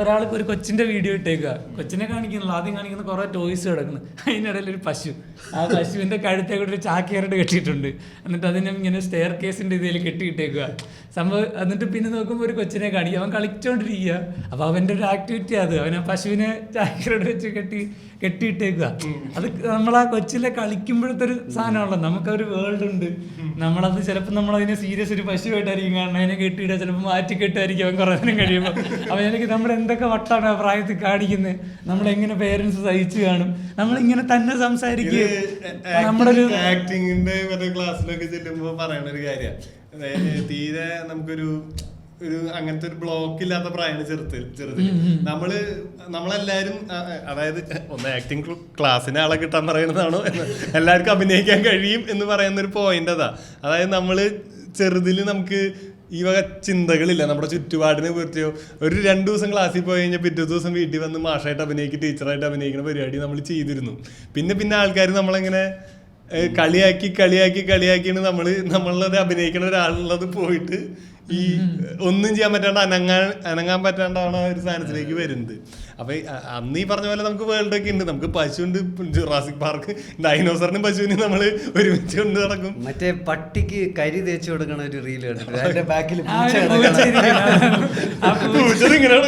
ഒരാൾക്ക് ഒരു കൊച്ചിന്റെ വീഡിയോ ഇട്ടേക്കുക കൊച്ചിനെ കാണിക്കുന്നില്ല ആദ്യം കാണിക്കുന്ന കുറെ ടോയ്സ് കിടക്കുന്നു. അതിനിടയിൽ ഒരു പശു. ആ പശുവിന്റെ കഴുത്തെ ഒരു ചാക്കിയായിട്ട് കെട്ടിയിട്ടുണ്ട്. എന്നിട്ട് അതിനെ ഇങ്ങനെ സ്റ്റെയർ കേസിന്റെ ഇതിൽ കെട്ടിയിട്ടേക്കുക സംഭവം എന്നിട്ട് പിന്നെ നോക്കുമ്പോൾ ഒരു കൊച്ചിനെ കാണിക്കുക അവൻ കളിച്ചോണ്ടിരിക്കുക അപ്പൊ അവന്റെ ഒരു ആക്ടിവിറ്റി അത്. അവൻ ആ പശുവിനെ ചാക്കിയോട് വെച്ച് കെട്ടി കെട്ടിയിട്ടേക്കുക അത് നമ്മളാ കൊച്ചിലെ കളിക്കുമ്പോഴത്തെ ഒരു സാധനമാണല്ലോ. നമുക്കൊരു വേൾഡ് ഉണ്ട്. നമ്മളത് ചിലപ്പോൾ നമ്മളതിനെ സീരിയസ് ഒരു പശുവായിട്ടായിരിക്കും കാരണം അതിനെ കെട്ടിയിടുക ചിലപ്പോൾ മാറ്റി കെട്ടായിരിക്കും അവൻ കുറേ നേരം കഴിയുമ്പോൾ അവൻ എനിക്ക് നമ്മൾ എന്തൊക്കെ വട്ടാണ് ആ പ്രായത്തിൽ കാണിക്കുന്നത്? നമ്മളെങ്ങനെ പേരൻസ് സഹിച്ചു കാണും? നമ്മളിങ്ങനെ തന്നെ സംസാരിക്കുക നമ്മുടെ ഒരു ആക്ടിങ്ങിന്റെ മറ്റേ ക്ലാസ്സിലൊക്കെ ചെല്ലുമ്പോ പറയണ ഒരു കാര്യമാണ് തീരെ നമുക്കൊരു ഒരു അങ്ങനത്തെ ഒരു ബ്ലോക്ക് ഇല്ലാത്ത പ്രായമാണ് ചെറുത്തിൽ ചെറുതിൽ നമ്മൾ നമ്മളെല്ലാരും അതായത് ഒന്ന് ആക്ടിങ് ക്ലാസ്സിന് ആളെ കിട്ടാൻ പറയുന്നതാണോ എന്ന് എല്ലാവർക്കും അഭിനയിക്കാൻ കഴിയും എന്ന് പറയുന്ന ഒരു പോയിന്റ് അതാ. അതായത് നമ്മൾ ചെറുതിൽ നമുക്ക് ഈ വക ചിന്തകളില്ല. നമ്മുടെ ചുറ്റുപാടിനെ കുറിച്ചോ ഒരു രണ്ടു ദിവസം ക്ലാസ്സിൽ പോയി കഴിഞ്ഞാൽ പിറ്റേ ദിവസം വീട്ടിൽ വന്ന് മാഷായിട്ട് അഭിനയിക്കും ടീച്ചറായിട്ട് അഭിനയിക്കുന്ന പരിപാടി നമ്മൾ ചെയ്തിരുന്നു. പിന്നെ പിന്നെ ആൾക്കാർ നമ്മളെങ്ങനെ കളിയാക്കി കളിയാക്കി കളിയാക്കിയാണ് നമ്മൾ നമ്മളത് അഭിനയിക്കുന്ന ഒരാളുള്ളത് പോയിട്ട് ഈ ഒന്നും ചെയ്യാൻ പറ്റാണ്ട് അനങ്ങാൻ അനങ്ങാൻ പറ്റാണ്ടാണ് ആ ഒരു സാധനത്തിലേക്ക് വരുന്നത്. അപ്പൊ അന്ന് ഈ പറഞ്ഞ പോലെ നമുക്ക് വേൾഡ് ഒക്കെ ഉണ്ട്. നമുക്ക് പശുണ്ട് ജുറാസിക് പാർക്ക് ഡൈനോസറിനും പശുവിനും നമ്മൾ ഒരുമിച്ച് കൊണ്ട് നടക്കും. മറ്റേ പട്ടിക്ക് കരി തേച്ച് കൊടുക്കണ ഒരു റീൽ കണ്ടിട്ട് അതിന്റെ ബാക്കിൽ ഇങ്ങനെ